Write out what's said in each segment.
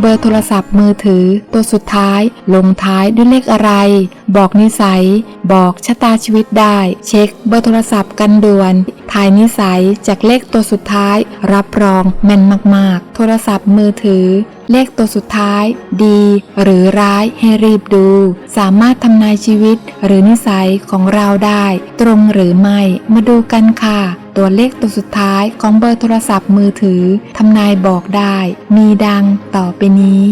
เบอร์โทรศัพท์มือถือ ตัวสุดท้าย ลงท้ายด้วยเลขอะไร บอกนิสัย บอกชะตาชีวิตได้ เช็คเบอร์โทรศัพท์กันด่วนถ่ายนิสัยจากเลขตัวสุดท้าย รับรองแม่นมากๆ โทรศัพท์มือถือ เลขตัวสุดท้าย ดีหรือร้ายให้รีบดู สามารถทำนายชีวิตหรือนิสัยของเราได้ ตรงหรือไม่มาดูกันค่ะ ตัวเลขตัวสุดท้ายของเบอร์โทรศัพท์มือถือทำนายบอกได้ มีดังต่อไปนี้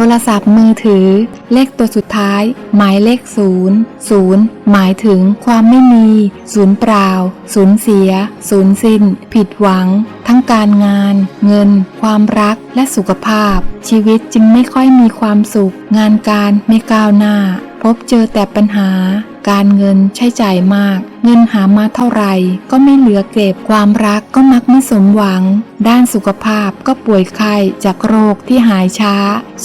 ทรศัพท์มือถือ เลขตัวสุดท้าย หมายเลขศูนย์ศูนย์หมายถึงความไม่มีศูนย์เปล่าศูนย์เสียศูนย์สิ้น ผิดหวัง ทั้งการงาน เงิน ความรักและสุขภาพ ชีวิตจึงไม่ค่อยมีความสุข งานการไม่ก้าวหน้า พบเจอแต่ปัญหา การเงินใช้จ่ายมาก เงินหามาเท่าไหร่ก็ไม่เหลือเก็บความรักก็มักไม่สมหวัง ด้านสุขภาพก็ป่วยไข้จากโรคที่หายช้า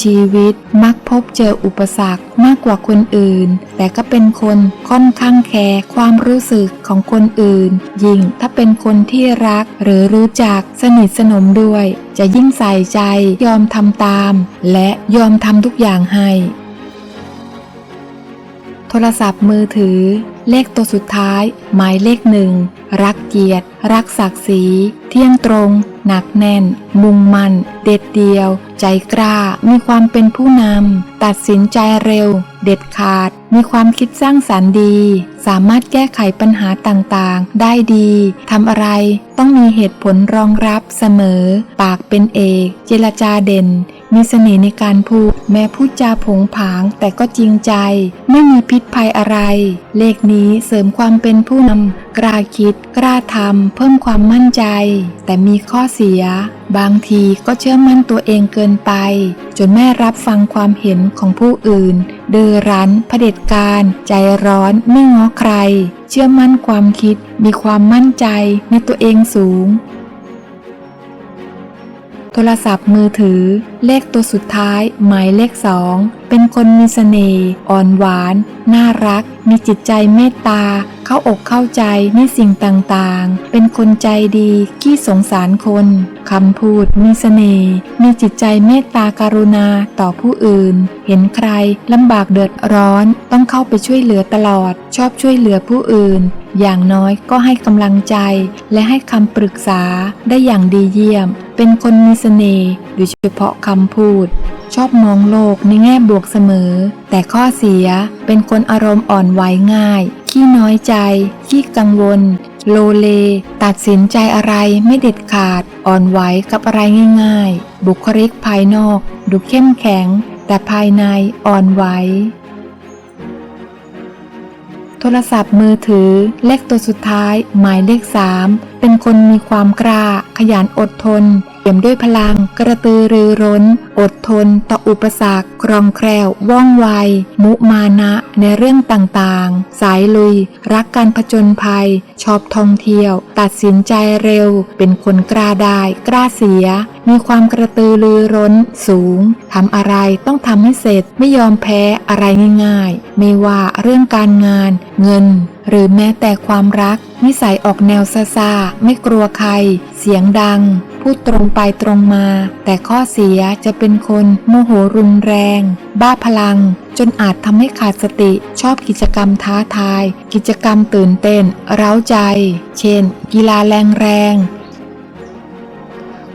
ชีวิตมักพบเจออุปสรรคมากกว่าคนอื่น แต่ก็เป็นคนค่อนข้างแคร์ความรู้สึกของคนอื่น ยิ่งถ้าเป็นคนที่รักหรือรู้จักสนิทสนมด้วย จะยิ่งใส่ใจยอมทำตาม และยอมทำทุกอย่างให้ ทรศัพท์มือถือ เลขตัวสุดท้าย หมายเลขหนึ่ง รักเกียรติ รักศักดิ์ศรี เที่ยงตรง หนักแน่น มุ่งมั่น เด็ดเดียว ใจกล้า มีความเป็นผู้นำ ตัดสินใจเร็ว เด็ดขาด มีความคิดสร้างสรรค์ดี สามารถแก้ไขปัญหาต่างๆ ได้ดี ทำอะไรต้องมีเหตุผลรองรับเสมอ ปากเป็นเอก เจรจาเด่น มีเสน่ห์ในการพูด แม้พูดจาผงผางแต่ก็จริงใจ ไม่มีพิษภัยอะไร เลขนี้เสริมความเป็นผู้นำกล้าคิด กล้าทำเพิ่มความมั่นใจ แต่มีข้อเสีย บางทีก็เชื่อมั่นตัวเองเกินไป จนไม่รับฟังความเห็นของผู้อื่น เดือรั้นเผด็จการ ใจร้อนไม่ง้อใคร เชื่อมั่นความคิด มีความมั่นใจในตัวเองสูง โทรศัพท์มือถือ เลขตัวสุดท้าย หมายเลขสองเป็นคนมีเสน่ห์อ่อนหวาน น่ารัก มีจิตใจเมตตา เข้าอกเข้าใจในสิ่งต่างๆ เป็นคนใจดีขี้สงสารคนคำพูดมีเสน่ห์มีจิตใจเมตตาการุณาต่อผู้อื่น เห็นใครลำบากเดือดร้อน ต้องเข้าไปช่วยเหลือตลอด ชอบช่วยเหลือผู้อื่น อย่างน้อยก็ให้กำลังใจ และให้คำปรึกษาได้อย่างดีเยี่ยม เป็นคนมีเสน่ห์โดยเฉพาะคำพูด ชอบมองโลกในแง่บวกเสมอ แต่ข้อเสียเป็นคนอารมณ์อ่อนไหวง่าย ขี้น้อยใจ ขี้กังวล โลเล ตัดสินใจอะไรไม่เด็ดขาด อ่อนไหวกับอะไรง่ายๆ บุคลิกภายนอก ดูเข้มแข็ง แต่ภายในอ่อนไหวโทรศัพท์มือถือเลขตัวสุดท้าย หมายเลขสามเป็นคนมีความกล้า ขยันอดทนเปี่ยมด้วยพลัง กระตือรือร้น อดทน ต่ออุปสรรคครองแคล่วว่องไว มุมานะในเรื่องต่างๆ สายลุย รักการผจญภัย ชอบท่องเที่ยว ตัดสินใจเร็ว เป็นคนกล้าได้ กล้าเสีย มีความกระตือรือร้น สูงทำอะไรต้องทำให้เสร็จไม่ยอมแพ้อะไรง่ายๆ ไม่ว่าเรื่องการงาน เงิน หรือแม้แต่ความรัก นิสัยออกแนวซาซาไม่กลัวใคร เสียงดัง พูดตรงไปตรงมา แต่ข้อเสียจะเป็นคนโมโหรุนแรง บ้าพลัง จนอาจทำให้ขาดสติ ชอบกิจกรรมท้าทาย กิจกรรมตื่นเต้น เร้าใจ เช่น กีฬาแรงแรง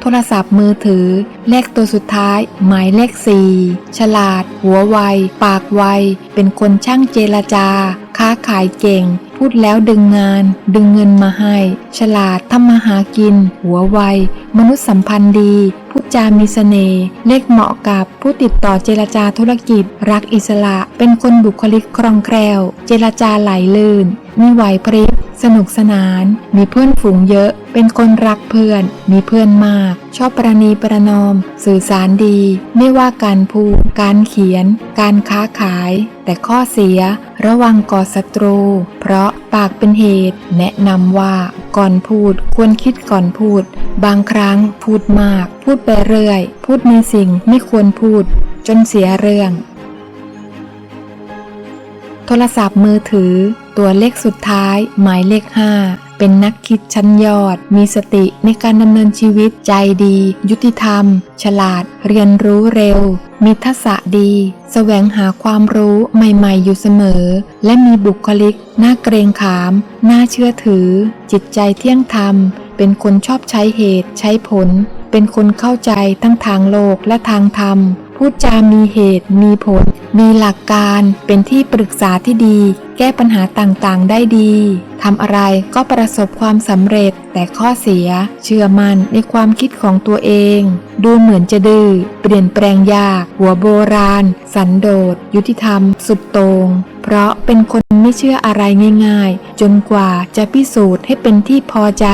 โทรศัพท์มือถือ เลขตัวสุดท้าย หมายเลขสี่ฉลาด หัวไว ปากไว เป็นคนช่างเจรจา ค้าขายเก่ง พูดแล้วดึงงาน ดึงเงินมาให้ ฉลาดทำมาหากิน หัวไว มนุษยสัมพันธ์ดี พูดจามีเสน่ห์เลขเหมาะกับผู้ติดต่อเจรจาธุรกิจ รักอิสระ เป็นคนบุคลิกคล่องแคล่ว เจรจาไหลลื่น มีไหวพริบสนุกสนาน มีเพื่อนฝูงเยอะ เป็นคนรักเพื่อน มีเพื่อนมาก ชอบประนีประนอม สื่อสารดี ไม่ว่าการพูด การเขียน การค้าขาย แต่ข้อเสีย ระวังก่อศัตรู เพราะปากเป็นเหตุ แนะนำว่าก่อนพูดควรคิดก่อนพูด บางครั้งพูดมาก พูดไปเรื่อย พูดในสิ่งไม่ควรพูด จนเสียเรื่อง โทรศัพท์มือถือ ตัวเลขสุดท้าย หมายเลขห้า เป็นนักคิดชั้นยอด มีสติในการดำเนินชีวิตใจดี ยุติธรรม ฉลาด เรียนรู้เร็ว มีทักษะดีแสวงหาความรู้ใหม่ๆ อยู่เสมอ และมีบุคลิก น่าเกรงขาม น่าเชื่อถือ จิตใจเที่ยงธรรม เป็นคนชอบใช้เหตุ ใช้ผล เป็นคนเข้าใจทั้งทางโลกและทางธรรม พูดจามีเหตุ มีผล มีหลักการ เป็นที่ปรึกษาที่ดี แก้ปัญหาต่างๆ ได้ดีทำอะไรก็ประสบความสำเร็จ แต่ข้อเสีย เชื่อมั่นในความคิดของตัวเอง ดูเหมือนจะดื้อ เปลี่ยนแปลงยาก หัวโบราณ สันโดษ ยุติธรรม สุดโตง่งเพราะเป็นคนไม่เชื่ออะไรง่าย ๆ จนกว่าจะพิสูจน์ให้เป็นที่พอใจ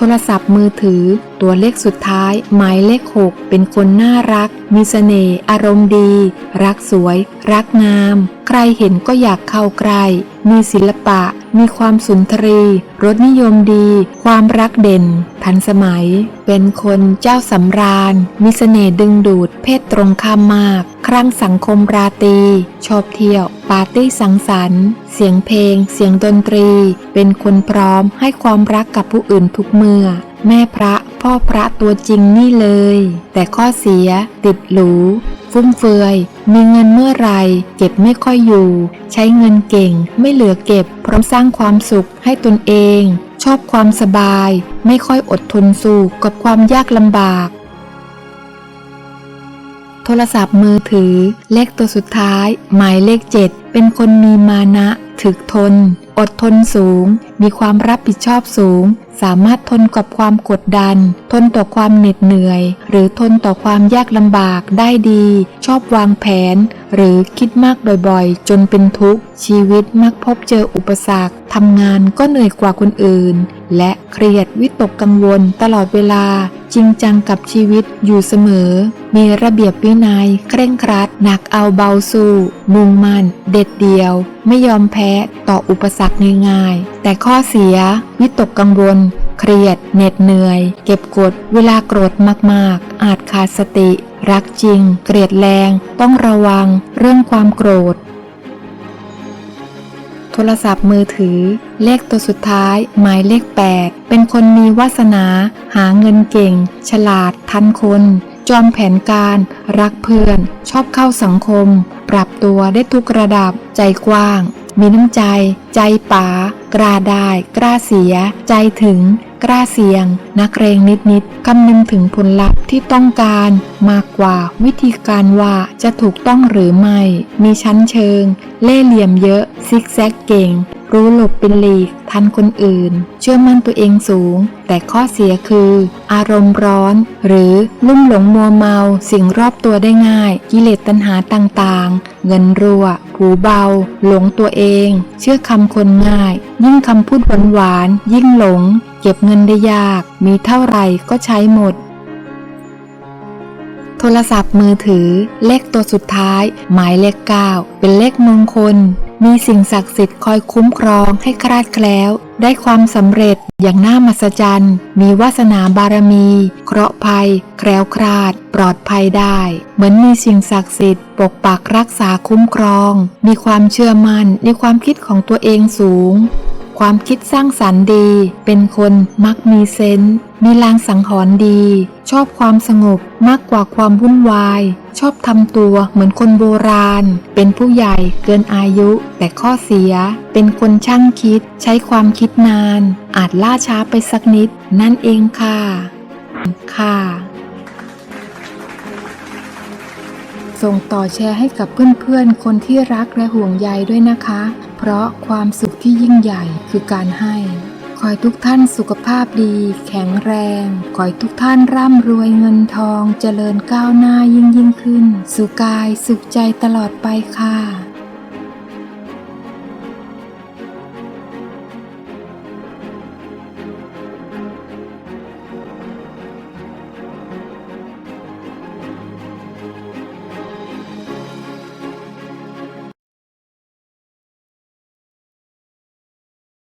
โทรศัพท์มือถือ ตัวเลขสุดท้าย หมายเลข 6 เป็นคนน่ารัก มีเสน่ห์อารมณ์ดี รักสวย รักงาม ใครเห็นก็อยากเข้าใกล้มีศิลปะ มีความสุนทรีรสนิยมดี ความรักเด่น ทันสมัย เป็นคนเจ้าสำราญ มีเสน่ห์ดึงดูด เพศตรงข้ามมาก ครั้งสังคมราตรีชอบเที่ยว ปาร์ตี้สังสรรค์ เสียงเพลง เสียงดนตรี เป็นคนพร้อมให้ความรักกับผู้อื่นทุกเมื่อ แม่พระพ่อพระตัวจริงนี่เลย แต่ข้อเสียติดหรู ฟุ่มเฟือย มีเงินเมื่อไรเก็บไม่ค่อยอยู่ ใช้เงินเก่ง ไม่เหลือเก็บ พร้อมสร้างความสุขให้ตนเอง ชอบความสบาย ไม่ค่อยอดทนสู้กับความยากลำบาก โทรศัพท์มือถือ เลขตัวสุดท้าย หมายเลข 7 เป็นคนมีมานะถึกทน อดทนสูง มีความรับผิดชอบสูง สามารถทนกับความกดดัน ทนต่อความเหน็ดเหนื่อย หรือทนต่อความยากลำบากได้ดี ชอบวางแผน หรือคิดมากบ่อยๆ จนเป็นทุกข์ ชีวิตมักพบเจออุปสรรคทำงานก็เหนื่อยกว่าคนอื่น และเครียดวิตกกังวลตลอดเวลา จริงจังกับชีวิตอยู่เสมอ มีระเบียบวินัย เคร่งครัด หนักเอาเบาสู้ มุ่งมั่น เด็ดเดียว ไม่ยอมแพ้ต่ออุปสรรคง่ายๆ แต่ข้อเสีย วิตกกังวล เครียด เหน็ดเหนื่อย เก็บกด เวลาโกรธมากๆ อาจขาดสติ รักจริง เกลียดแรง ต้องระวัง เรื่องความโกรธ ทรศัพท์มือถือ เลขตัวสุดท้าย หมายเลข 8 เป็นคนมีวาสนา หาเงินเก่ง ฉลาด ทันคน จอมแผนการ รักเพื่อน ชอบเข้าสังคม ปรับตัวได้ทุกระดับ ใจกว้าง มีน้ำใจ ใจป๋ากล้าได้ กล้าเสีย ใจถึง กล้าเสี่ยง นักเรงนิดๆคำนึงถึงผลลัพธ์ที่ต้องการมากกว่าวิธีการว่าจะถูกต้องหรือไม่ มีชั้นเชิง เล่เหลี่ยมเยอะ ซิกแซกเก่ง รู้หลบเป็นหลีก ทันคนอื่น เชื่อมั่นตัวเองสูง แต่ข้อเสียคือ อารมณ์ร้อน หรือลุ่มหลงมัวเมาสิ่งรอบตัวได้ง่าย กิเลสตัณหาต่างๆ เงินรั่ว หูเบา หลงตัวเอง เชื่อคำคนง่าย ยิ่งคำพูดหวานๆยิ่งหลง เก็บเงินได้ยาก มีเท่าไหร่ก็ใช้หมด โทรศัพท์มือถือ เลขตัวสุดท้าย หมายเลข9เป็นเลขมงคล มีสิ่งศักดิ์สิทธิ์คอยคุ้มครองให้คลาดแคล้ว ได้ความสำเร็จอย่างน่ามหัศจรรย์ มีวาสนาบารมี เคราะห์ภัย แคล้วคลาด ปลอดภัยได้ เหมือนมีสิ่งศักดิ์สิทธิ์ปกปักรักษาคุ้มครอง มีความเชื่อมั่นในความคิดของตัวเองสูง ความคิดสร้างสรรค์ดี เป็นคนมักมีเซนส์มีลางสังหรณ์ดี ชอบความสงบมากกว่าความวุ่นวาย ชอบทำตัวเหมือนคนโบราณ เป็นผู้ใหญ่เกินอายุ แต่ข้อเสีย เป็นคนช่างคิด ใช้ความคิดนาน อาจล่าช้าไปสักนิด นั่นเองค่ะ ค่ะส่งต่อแชร์ให้กับเพื่อนๆ คนที่รักและห่วงใยด้วยนะคะ เพราะความสุข ที่ยิ่งใหญ่คือการให้ ขอให้ทุกท่านสุขภาพดี แข็งแรง ขอให้ทุกท่านร่ำรวยเงินทอง เจริญก้าวหน้ายิ่งยิ่งขึ้นสุขกายสุขใจตลอดไปค่ะ